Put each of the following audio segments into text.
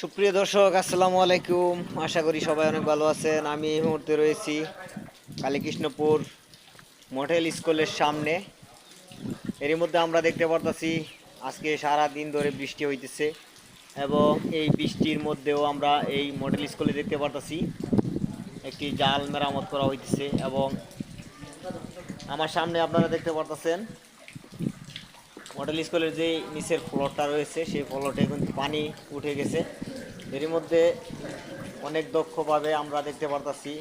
সুপ্রিয় দর্শক, আসসালামু আলাইকুম। আশা করি সবাই অনেক ভালো আছেন। আমি এই মুহূর্তে রয়েছি কালীকৃষ্ণপুর মডেল স্কুলের সামনে। এরই মধ্যে আমরা দেখতে পারতাছি, আজকে সারা দিন ধরে বৃষ্টি হইতেছে এবং এই বৃষ্টির মধ্যেও আমরা এই মডেল স্কুলে দেখতে পারতাছি, একটি জাল মেরামত করা হইতেছে এবং আমার সামনে আপনারা দেখতে পারতাছেন মডেল স্কুলের যে নিচের ফ্লোরটা রয়েছে, সেই ফ্লোরটা কিন্তু পানি উঠে গেছে। এরই মধ্যে অনেক দক্ষভাবে আমরা দেখতে পারতাছি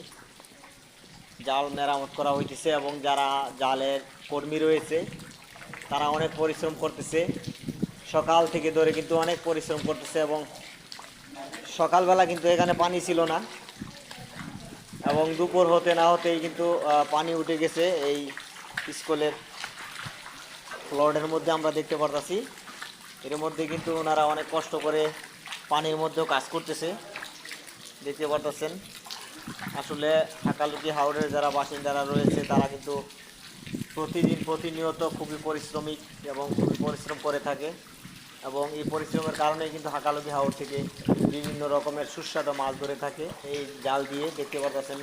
জাল মেরামত করা হইতেছে এবং যারা জালের কর্মী রয়েছে, তারা অনেক পরিশ্রম করতেছে। সকাল থেকে ধরে কিন্তু অনেক পরিশ্রম করতেছে এবং সকালবেলা কিন্তু এখানে পানি ছিল না। এবং দুপুর হতে না হতেই কিন্তু পানি উঠে গেছে এই স্কুলের ফ্লোরের মধ্যে আমরা দেখতে পারতাছি। এর মধ্যে কিন্তু ওনারা অনেক কষ্ট করে পানির মধ্যেও কাজ করতেছে। দেখতে পারতেছেন। আসলে হাকালুকি হাওড়ের যারা বাসিন্দারা রয়েছে তারা কিন্তু প্রতিদিন প্রতিনিয়ত খুবই পরিশ্রমিক এবং খুবই পরিশ্রম করে থাকে এবং এই পরিশ্রমের কারণে কিন্তু হাকালুকি হাওড় থেকে বিভিন্ন রকমের সুস্বাদু মাছ ধরে থাকে। এই জাল দিয়ে দেখতে পারতেছেন।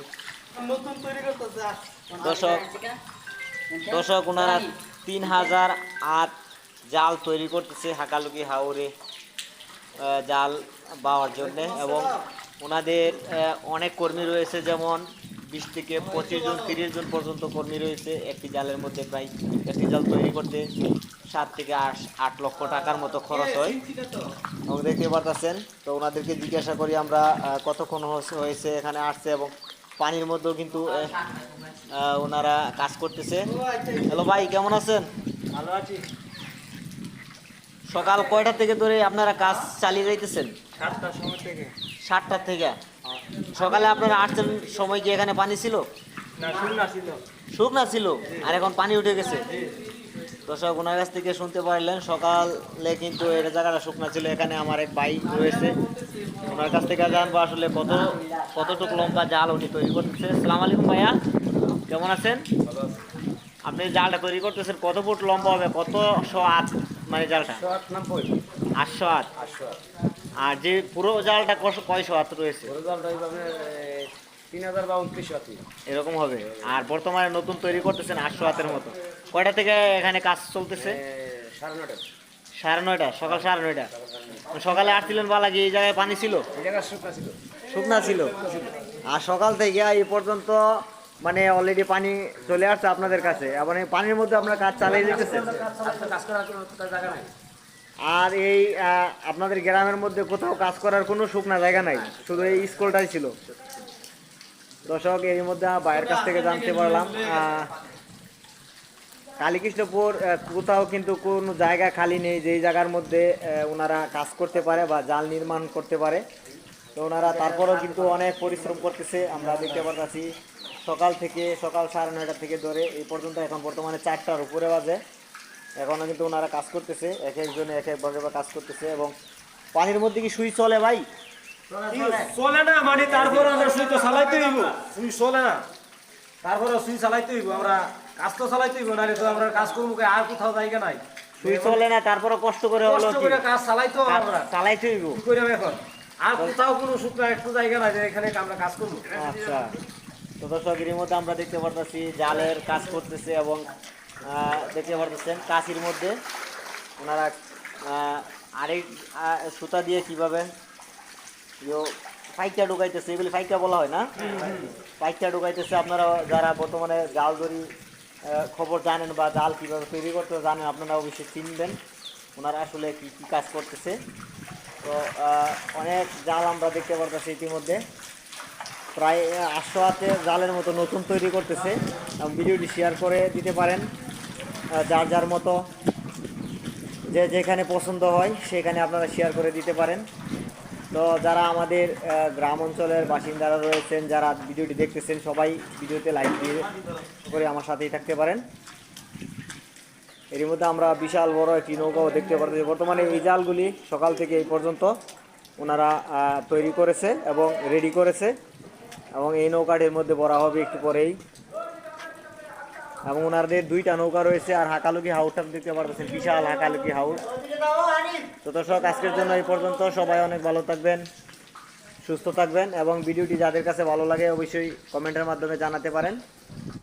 দর্শক দর্শক ওনারা তিন হাজার আট জাল তৈরি করতেছে হাকালুকি হাওরে জাল পাওয়ার জন্যে এবং ওনাদের অনেক কর্মী রয়েছে, যেমন বিশ থেকে পঁচিশ জন, তিরিশ জন পর্যন্ত কর্মী রয়েছে। একটি জালের মধ্যে প্রায় একটি জাল তৈরি করতে সাত থেকে আট আট লক্ষ টাকার মতো খরচ হয়। এবং দেখতে পারতেছেন, তো ওনাদেরকে জিজ্ঞাসা করি আমরা কতক্ষণ হয়েছে এখানে আসছে এবং পানির মধ্যেও কিন্তু ওনারা কাজ করতেছে। হ্যালো ভাই কেমন আছেন? ভালো আছি। সকাল কয়টা থেকে ধরে আপনারা কাজ চালিয়ে যাইতেছেন? সাতটার সময় থেকে। সাতটার থেকে? সকালে আপনারা আসছেন সময় কি এখানে পানি ছিল? না শুকনা ছিল। শুকনা ছিল? আর এখন পানি উঠে গেছে? দর্শক ওনার কাছ থেকে শুনতে পারলেন সকালে কিন্তু এটা জায়গাটা শুকনা ছিল এখানে আমার এক ভাই রয়েছে। ওনার কাছ থেকে জানব আসলে কত কতটুকু লম্বা জাল উনি তৈরি করতেছে। সালাম আলাইকুম ভাইয়া কেমন আছেন? আপনি জালটা তৈরি করতেছেন কত ফুট লম্বা হবে কত শো আট মানে জালটা? আটশো আট আর যে পুরো জালটা কয়শো আট রয়েছে? এইভাবে তিন হাজার বা এরকম হবে। আর বর্তমানে নতুন তৈরি করতেছেন আটশো হাতের মতো। কয়টা থেকে এখানে কাজ চলতেছে? সাড়ে নটা সাড়ে নয়টা সকাল সাড়ে নয়টা। সকালে আসছিলেন কি এই জায়গায় পানি ছিল? এই জায়গা শুকনা ছিল। শুকনা ছিল। আর সকাল থেকে এই পর্যন্ত মানে অলরেডি পানি চলে আসছে আপনাদের কাছে। এবং এই পানির মধ্যে আপনারা কাজ চালিয়ে দিতেছেন। কাজ করার কোনো জায়গা নাই। আর এই আপনাদের গ্রামের মধ্যে কোথাও কাজ করার কোনো শুকনা জায়গা নাই। শুধু এই স্কুলটাই ছিল। দর্শক এর মধ্যে বাইরের কাছ থেকে জানতে পারলাম কালীকৃষ্ণপুর কোথাও কিন্তু কোনো জায়গা খালি নেই, যেই জায়গার মধ্যে ওনারা কাজ করতে পারে বা জাল নির্মাণ করতে পারে। তো ওনারা তারপরেও কিন্তু অনেক পরিশ্রম করতেছে, আমরা দেখতে পারতেছি সকাল থেকে, সকাল সাড়ে নয়টা থেকে ধরে এই পর্যন্ত এখন বর্তমানে চারটার উপরে বাজে। এখনও কিন্তু ওনারা কাজ করতেছে, এক একজনে এক একভাবে কাজ করতেছে এবং পানির মধ্যে কি সুই চলে ভাই? চলে না মানে তারপর আমরা সুই তো চালাইতে হইব? সুই চলে না। তারপরে সুই চালাইতে হইব। আমরা কাজ তো চালাইতে হইব না তো আমরা কাজ করব আর কোথাও জায়গা নাই। সুই চলে না তারপরে কষ্ট করে হলো কষ্ট করে কাজ চালাইতে আমরা। চালাইতে হইব। কি করে এখন? আর কোথাও কোনো শুকনো একটু জায়গা নাই যে এখানে আমরা কাজ করব। আচ্ছা। তো দর্শক এর মধ্যে আমরা দেখতে পারতেছি জালের কাজ করতেছে এবং আহ, দেখতে পারতেছেন কাশির মধ্যে। ওনারা আহ, আরেক সুতা দিয়ে কীভাবে ফাইকটা ঢুকাইতেছে, এগুলি ফাইকটা বলা হয় না? ফাইকটা ঢুকাইতেছে আপনারা যারা বর্তমানে জাল দড়ি খবর জানেন বা জাল কীভাবে তৈরি করতে জানেন, আপনারা অবশ্যই চিনবেন ওনারা আসলে কি, কী কাজ করতেছে। তো অনেক জাল আমরা দেখতে পারতেছি ইতিমধ্যে। প্রায় আটশো হাতে জালের মতো নতুন তৈরি করতেছে। ভিডিওটি শেয়ার করে দিতে পারেন যার যার মতো। যে যেখানে পছন্দ হয়, সেখানে আপনারা শেয়ার করে দিতে পারেন। তো যারা আমাদের গ্রাম অঞ্চলের বাসিন্দারা রয়েছেন, যারা ভিডিওটি দেখতেছেন, সবাই ভিডিওতে লাইক দিয়ে করে আমার সাথেই থাকতে পারেন। এর মধ্যে আমরা বিশাল বড় একটি নৌকাও দেখতে পারতেছি। বর্তমানে এই জালগুলি সকাল থেকে এই পর্যন্ত ওনারা তৈরি করেছে এবং রেডি করেছে এবং এই নৌকাটির মধ্যে ভরা হবে একটু পরেই। এবং ওনাদের দুইটা নৌকা রয়েছে আর হাকালুকি হাউসটা দেখতে পারতেছেন, বিশাল হাকালুকি হাউস। তো দর্শক, আজকের জন্য এই পর্যন্ত। সবাই অনেক ভালো থাকবেন, সুস্থ থাকবেন এবং ভিডিওটি যাদের কাছে ভালো লাগে অবশ্যই কমেন্টের মাধ্যমে জানাতে পারেন।